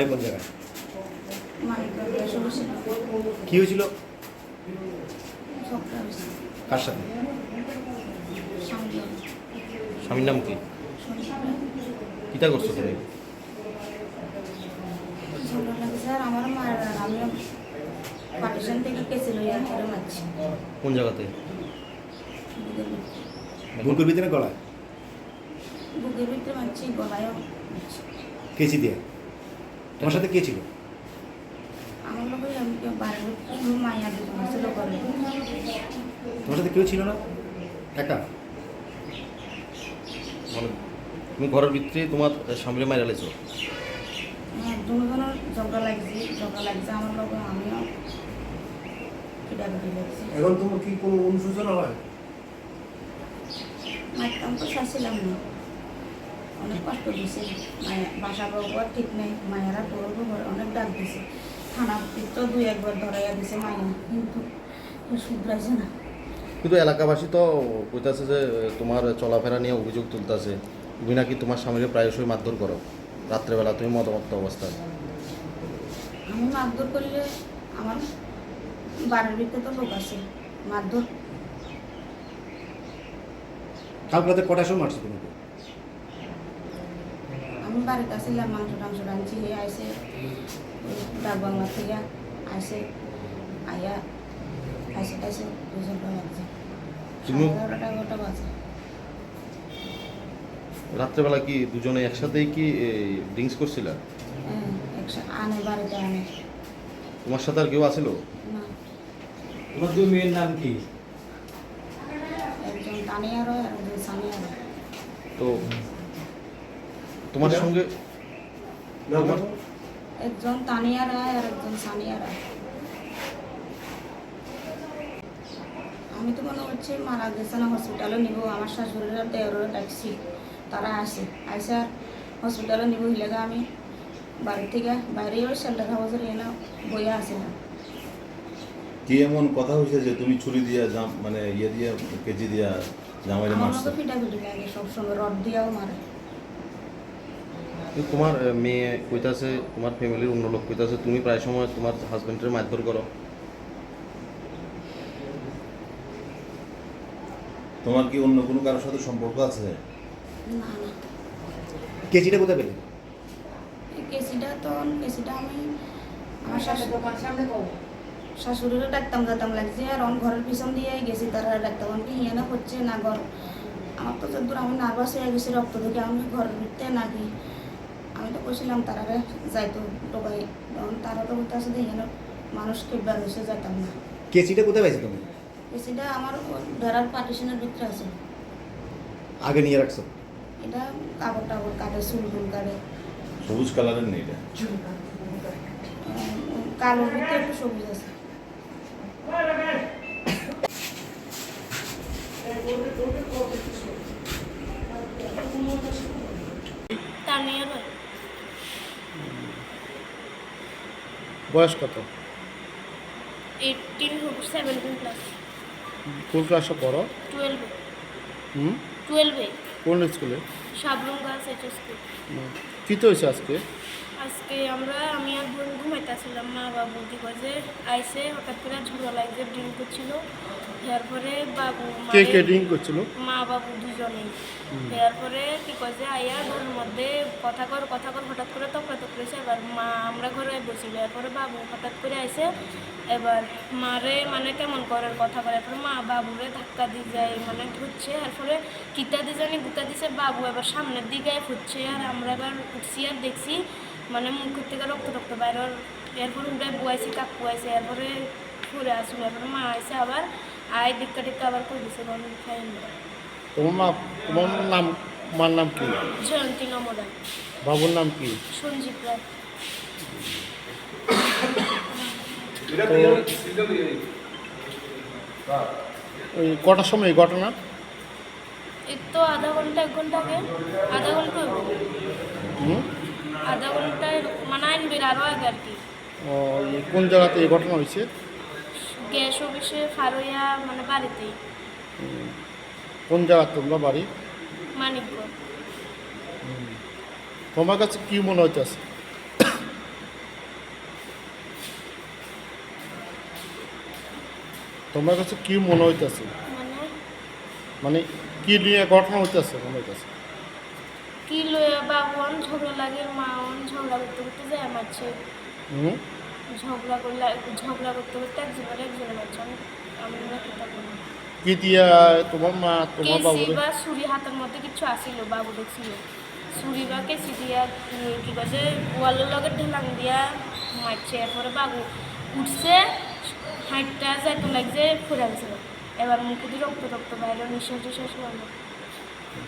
বাড়ি কোন জায়গায়? কি হয়েছিল? কার সাথে? স্বামীর নাম কি? কিতা করছ তুমি? কোন জায়গাতে? বুকের ভিতরে। গলায়? বুকের ভিতরে মারছি মারছি। কেচি দিয়ে? তোমার সাথে কে ছিল? আমার দুজন তোমার সাথে কেউ ছিল না? একা? মানে তুমি ঘরের ভিতরে তোমার স্বামীর মাইরা লাইছো হ্যাঁ দুজনের ঝগড়া লাগছে ঝগড়া লাগছে আমার লোক আমিও কিটাকিটি লাগছে এখন তোমার কি কোনো অনুশোচনা হয়? মারতাম তো চাইছিলাম না। অনেক কষ্ট দিছে। বাসা বাবুয়ার ঠিক নেই মায়েরা তোর অনেক ডাক দিছে। থানা তো দুই একবার ধরাইয়া দিছে মায়া কিন্তু শুধরাইছে না। কিন্তু এলাকাবাসী তো কইতাছে যে তোমার চলাফেরা নিয়ে অভিযোগ তুলতাছে। তুমি নাকি তোমার স্বামীকে প্রায়শই মারধর করো। রাত্রেবেলা তুমি মতমত্ত অবস্থায়। আমি মারধর করলে আমার বাড়ির ভিতরে তো লোক আছে মারধর। কালকে কটার সময় মারছো তোমাকে আমি বাড়িতে আসছিলাম মাংস টাংস রাঁধছি হয়ে আইসে ডাক বাংলা থেকে আইসে আইয়া আইসে টাইসে দুজন সাড়ে এগারোটা এগারোটা বাজে। রাত্রেবেলা কি দুজনে একসাথেই কি ড্রিঙ্কস করছিল? হ্যাঁ আনে বাড়িতে আনে। তোমার সাথে আর কেউ আছিল? না। তোমার দুই মেয়ের নাম কি? একজন তানিয়া রয় আর একজন সানিয়া রয়। তো তোমার সঙ্গে একজন তানিয়া রায় আর একজন সানিয়া রায়। আমি তো মনে হচ্ছে মারা গেছে না হসপিটালে নিব। আমার শাশুড়িরা দেওয়ারে ডাকছি তারা আসে। আসে আর হসপিটালে নিব। হিলেগা আমি বাড়ি থেকে বাইরে শেল্টার হাউসের এনে বইয়া আসিলাম কি এমন কথা হয়েছে যে তুমি ছুরি দিয়া জাম মানে ইয়ে দিয়া কেজি দিয়া জামাইরে আমার মারছো? মতো পিটাপিটি লাগে সবসময় রড দিয়াও মারে। কিন্তু তোমার মেয়ে কইতাছে তোমার ফ্যামিলির অন্য লোক কইতাছে তুমি প্রায় সময় তোমার হাজবেন্ডের মারধর করো। তোমার কি অন্য কোনো কারোর সাথে সম্পর্ক আছে? না না। কেচিটা কোথায় পেলে? কেসিটা তো কেসিটা আমি আমার শাশুড়ি শাশুড়িরও ডাকতাম যেতাম লাগছে আর অন ঘরের পিছন দিয়ে গেছি তারা ডাকতাম অনকে হিয়ানা হচ্ছে না ঘর আমার তো যদ্দূর আমি নার্ভাস হয়ে গেছি রক্ত দেখে আমি ঘরের ভিতরে নাকি আমি তো কইছিলাম তারা যাইতো টোকাই তখন তারা তো বলতে আসে হিয়ানো মানুষকে বেরোসে যেতাম না। কেচিটা কোথায় পাইছো তুমি? কেসিটা আমার বেড়ার পার্টিশনের ভিতরে আছে। আগে নিয়ে রাখছো? এটা কাপড় টাপড় কাটে চুল টুল কাটে। সবুজ কালারের নেই এটা? কালোর ভিতরে একটু সবুজ আছে। তানিয়া রয় বয়স কত? কোন ক্লাসে পড়ো? টুয়েলভে হুম? টুয়েলভে কোন স্কুলে সাবরুম গার্লস স্কুল। কী তো হয়েছে আজকে? আজকে আমরা আমি আর বোন ঘুমাইতেছিলাম মা বাবু দিবসে আইসে হঠাৎ করে ঝুড়া লাগছে ড্রিঙ্ক করছিল তারপরে বাবু কে কে ড্রিঙ্ক করছিল? মা বাবু দুজনেই। এরপরে কি কইছে আইয়া ঘরের মধ্যে কথা কর কথা কর হঠাৎ করে তকড়া তকড়েছে এবার মা আমরা ঘরে বসিল। এরপরে বাবু হঠাৎ করে আইসে এবার মারে মানে কেমন করে কথা বলে এরপরে মা বাবুরে ধাক্কা দিয়ে যায় মানে ঘুরছে এরপরে কিতা দিয়ে জানি গুতা দিছে বাবু এবার সামনের দিকে ফুটছে আর আমরা এবার উঠছি আর দেখছি মানে মুখের থেকে রক্ত রক্ত বাইরে এরপরে উড়ে বুয়াইছি কাকু আইছে এরপরে ঘুরে আসলো এরপরে মা আইসে আবার আয় দিকটা টিক্কা আবার করে দিছে বন্ধ খাই তোমার মা তোমার নাম মার নাম কি? জয়ন্তী নমদা। বাবুর নাম কি? সঞ্জীব রায়। ওই কটার সময় এই ঘটনা? এই তো আধা ঘণ্টা এক ঘণ্টা আগে। আধা ঘণ্টা হুম? আধা ঘণ্টা এরকম- মানে আইনবির আরও আগে আর কি। ও, এই কোন জায়গাতে এই ঘটনা হয়েছে? গ্যাস অফিসে মানে বাড়িতেই কোন জায়গা তোমরা বাড়ি? মানিকগঞ্জ। তোমার কাছে কি মনে হইতেছে? তোমার কাছে কি মনে হইতেছে? মানে? মানে কি নিয়ে ঘটনা হইতেছে মনে হইতেছে? কি লইয়া বাবু অন ঝগড়া লাগে মা অন ঝগড়া করতে করতে যায় মারছে ঝগড়া করলে ঝগড়া করতে করতে একজনের একজনের মারছে আমি আমি না কি দিয়া তোমার মা তোমার কেসি বা ছুরি হাতের মধ্যে কিছু আসিল বাবু দেখছিল ছুরি বা কেসি দিয়া কি কছে ওয়ালের লগে ঢেলাং দিয়া মারছে এরপরে বাবু উঠছে হাইটটা যাইতে লাগছে ফুরে এবার মুখ দিয়ে রক্ত রক্ত বাইরে নিঃশ্বাস টিশ্বাস হলো।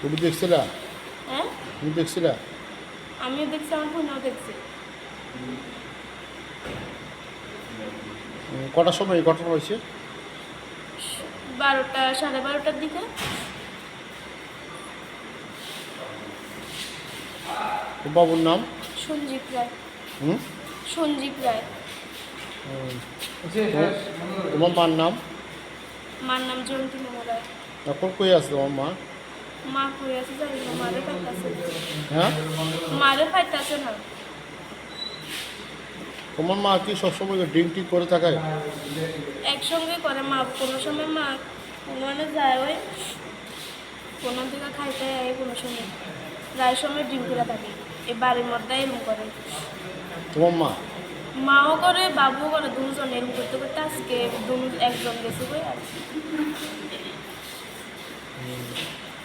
তুমি দেখছিলা? হ্যাঁ? তুমি দেখছিলা? আমিও দেখছি আমার বোনও দেখছি। কটার সময় ঘটনা হয়েছে? বারোটা সাড়ে বারোটার দিকে। বাবুর নাম? সঞ্জীব রায়। হুম? সঞ্জীব রায়। তোমার- তোমার মার নাম? মার নাম জয়ন্তী মোমো রায় এখন কই আছে তোমার মা? মা আছে না হ্যাঁ? না তোমার মা কি সবসময় ড্রিঙ্ক করে থাকে একসঙ্গে করে মা কোনো সময় মা কোনো যায় ওই কোনো দিকে খাইতে যায় কোনো সময় প্রায় সময় ডিম করে থাকে এই বাড়ির মধ্যে এরকম করে তোমার মা? মাও করে বাবু করে, দুজন এরকম করতে করতে আজকে একজন গেছে বই আর।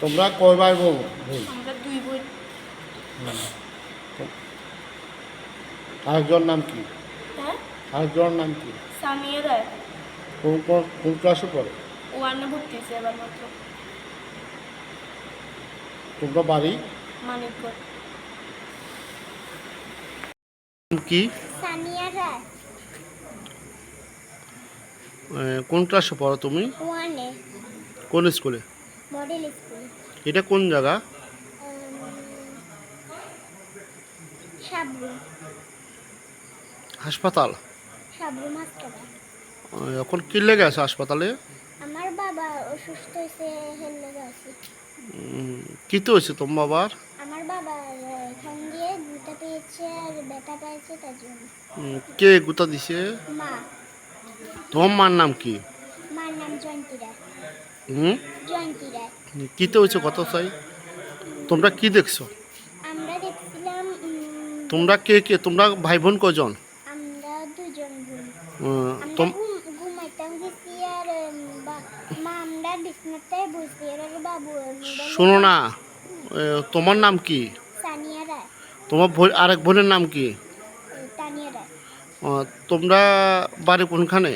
তোমরা কয় ভাই বোন বোন? আমরা দুই বই আরেকজন নাম কি? হ্যাঁ? আরেকজনের নাম কি? সামিয়া রায়। কোন ক্লাসে পড়ে? ওয়ানে ভর্তি হয়েছে এবার মাত্র। তোমরা বাড়ি? কি? রায়। কোন ক্লাসে পড়ো তুমি? ওয়ানে কোন স্কুলে? Model school. এটা কোন জায়গা? হাসপাতাল? এখন কি লেগে আছে হাসপাতালে? আমার বাবা অসুস্থ হয়েছে হেললে গেছে উম, কি তো হয়েছে তোমার বাবার? আমার বাবা এখান দিয়ে গুতা পেয়েছে আর ব্যথা পেয়েছে তার জন্য। কে গুতা দিছে? মা। তোমার মার নাম কি? মার নাম জয়ন্তী রায় হুম? জয়ন্তী তো হয়েছে কত চাই? তোমরা কি দেখছ? তোমরা কে কে? তোমরা ভাই বোন। কজন শোনো না তোমার নাম কি? তোমার আরেক বোনের নাম কি? তোমরা বাড়ি কোনখানে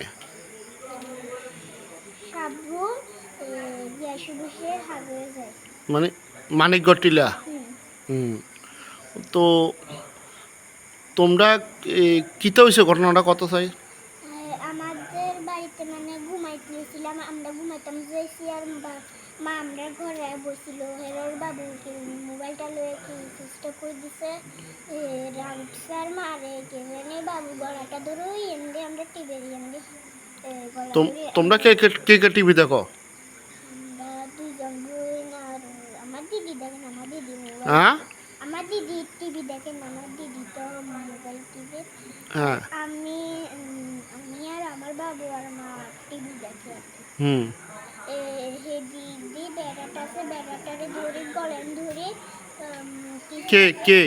সাবরু গ্যাসে বসে হাগড়ে যায় মানে মানিকগড় টিলা হুম। তো তোমরা কিতে হয়েছে ঘটনাটা? কত চাই আমাদের বাড়িতে মানে ঘুমাইতে গেছিলাম আমরা ঘুমাইতাম যাইছি আর মা আমরা ঘরে বসছিল। হেরোর বাবু কি মোবাইলটা লয়ে কি সুইচ করে দিছে রাউন্ড স্যার মারে কে জানে বাবু গলাটা ধরে এমনি আমরা টিভি তোম- তোমরা কে কে টিভি দেখো আমরা দুজন বোন আর আমার দিদি দেখেন আমার দিদি মোবাইল হ্যাঁ? আমার দিদি টিভি দেখেন আমার দিদি তো মোবাইল টিভি। হ্যাঁ। আমি আমি আর আমার বাবু আর মা টিভি দেখে হুম। এ, হে দিদি বেড়াটা আছে বেড়াটারে ধরে গলেন ধরে কে কে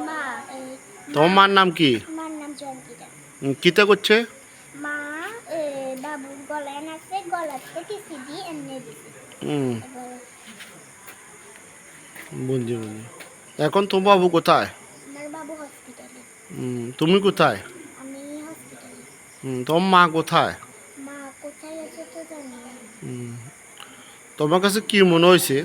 মা তোমার নাম কি? মার নাম উম, কিতে করছে? মা এ, বাবুর গলায় আছে গলাতে কিছু দিয়ে এমনি দিছে। হুম বুঝছি বুঝছি এখন তোমার বাবু কোথায়? তুমি কোথায়? তোর তোমার মা কোথায় তো। তোমার কাছে কি মনে হয়েছে?